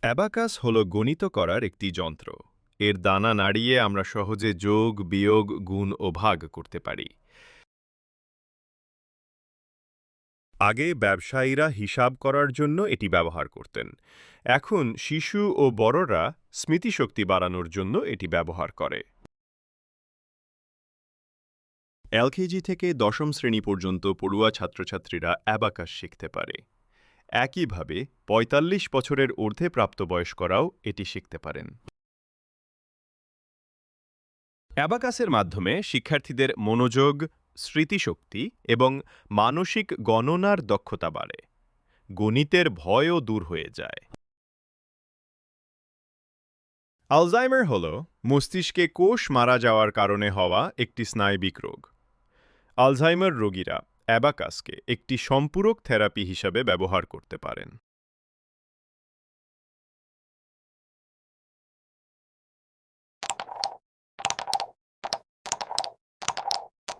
Abacus হল গণিত করার একটি যন্ত্র। এর দানা নাড়িয়ে আমরা সহজে যোগ, বিয়োগ, গুণ ও ভাগ করতে পারি। আগে ব্যবসায়ীরা হিসাব করার জন্য এটি ব্যবহার করতেন। এখন শিশু ও বড়রা স্মৃতিশক্তি বাড়ানোর জন্য এটি ব্যবহার করে। এলকেজি থেকে দশম শ্রেণি পর্যন্ত পড়ুয়া ছাত্রছাত্রীরা অ্যাবাকাস শিখতে পারে। একইভাবে ৪৫ বছরের ঊর্ধ্বে প্রাপ্তবয়স্করাও এটি শিখতে পারেন। অ্যাবাকাসের মাধ্যমে শিক্ষার্থীদের মনোযোগ, স্মৃতিশক্তি এবং মানসিক গণনার দক্ষতা বাড়ে। গণিতের ভয়ও দূর হয়ে যায়। আলজাইমার হল মস্তিষ্কে কোষ মারা যাওয়ার কারণে হওয়া একটি স্নায়বিক রোগ। আলঝাইমার রোগীরা অ্যাবাকাসকে একটি সম্পূরক থেরাপি হিসাবে ব্যবহার করতে পারেন।